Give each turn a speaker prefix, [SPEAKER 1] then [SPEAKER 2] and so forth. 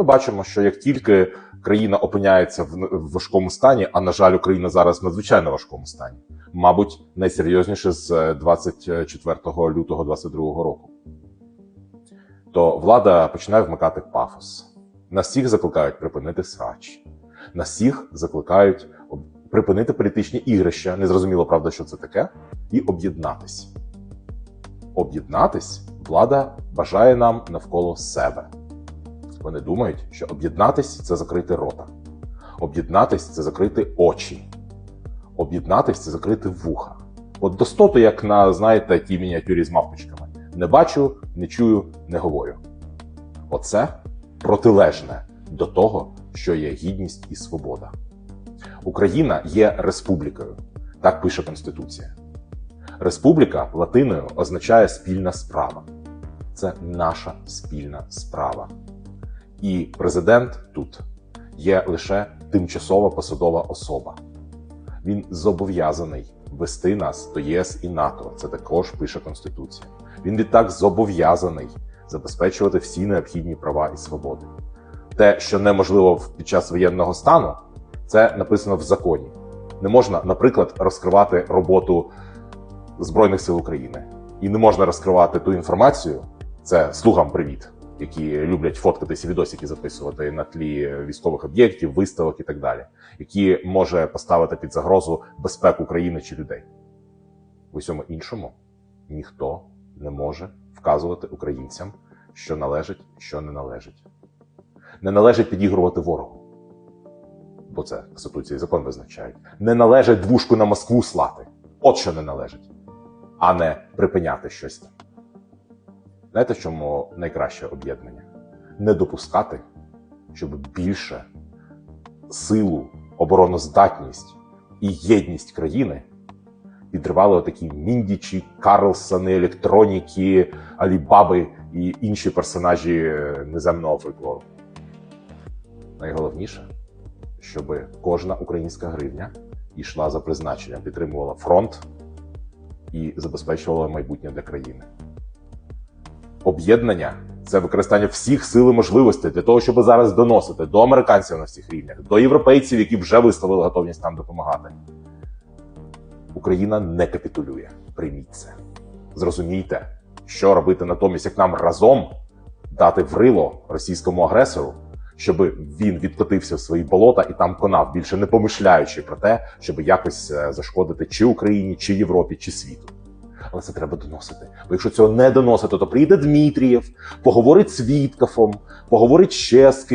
[SPEAKER 1] Ми бачимо, що як тільки країна опиняється в важкому стані, а на жаль, Україна зараз в надзвичайно важкому стані, мабуть, найсерйозніше з 24 лютого 2022 року, то влада починає вмикати пафос. Нас всіх закликають припинити срач. Нас всіх закликають припинити політичні ігрища, незрозуміло, правда, що це таке, і об'єднатись. Об'єднатись влада бажає нам навколо себе. Вони думають, що об'єднатись це закрити рота. Об'єднатись це закрити очі. Об'єднатись це закрити вуха. От достото, як на, знаєте, тій мініатюрі з мавпочками. Не бачу, не чую, не говорю. Оце протилежне до того, що є гідність і свобода. Україна є республікою. Так пише Конституція. Республіка латиною означає спільна справа. Це наша спільна справа. І президент тут є лише тимчасова посадова особа. Він зобов'язаний вести нас до ЄС і НАТО. Це також пише Конституція. Він відтак зобов'язаний забезпечувати всі необхідні права і свободи. Те, що неможливо під час воєнного стану, це написано в законі. Не можна, наприклад, розкривати роботу Збройних сил України. І не можна розкривати ту інформацію. Це слугам привіт, які люблять фоткатися, відосики записувати на тлі військових об'єктів, виставок і так далі, які може поставити під загрозу безпеку країни чи людей. В усьому іншому ніхто не може вказувати українцям, що належить, що не належить. Не належить підігрувати ворогу, бо це Конституція і закон визначають. Не належить двушку на Москву слати. От що не належить, а не припиняти щось. Знаєте, чому найкраще об'єднання? Не допускати, щоб більше силу, обороноздатність і єдність країни підривали отакі міндічі, Карлсони, електроніки, Алібаби і інші персонажі е, неземного фольклору. Найголовніше, щоб кожна українська гривня йшла за призначенням, підтримувала фронт і забезпечувала майбутнє для країни. Об'єднання це використання всіх сил і можливостей для того, щоб зараз доносити до американців на всіх рівнях, до європейців, які вже висловили готовність нам допомагати. Україна не капітулює. Прийміть це. Зрозумійте, що робити натомість, як нам разом дати врило російському агресору, щоб він відкотився в свої болота і там конав, більше не помишляючи про те, щоб якось е, зашкодити чи Україні, чи Європі, чи світу. Але це треба доносити. Бо якщо цього не доносити, то прийде Дмитрієв, поговорить з Віткафом, поговорить ще з ким.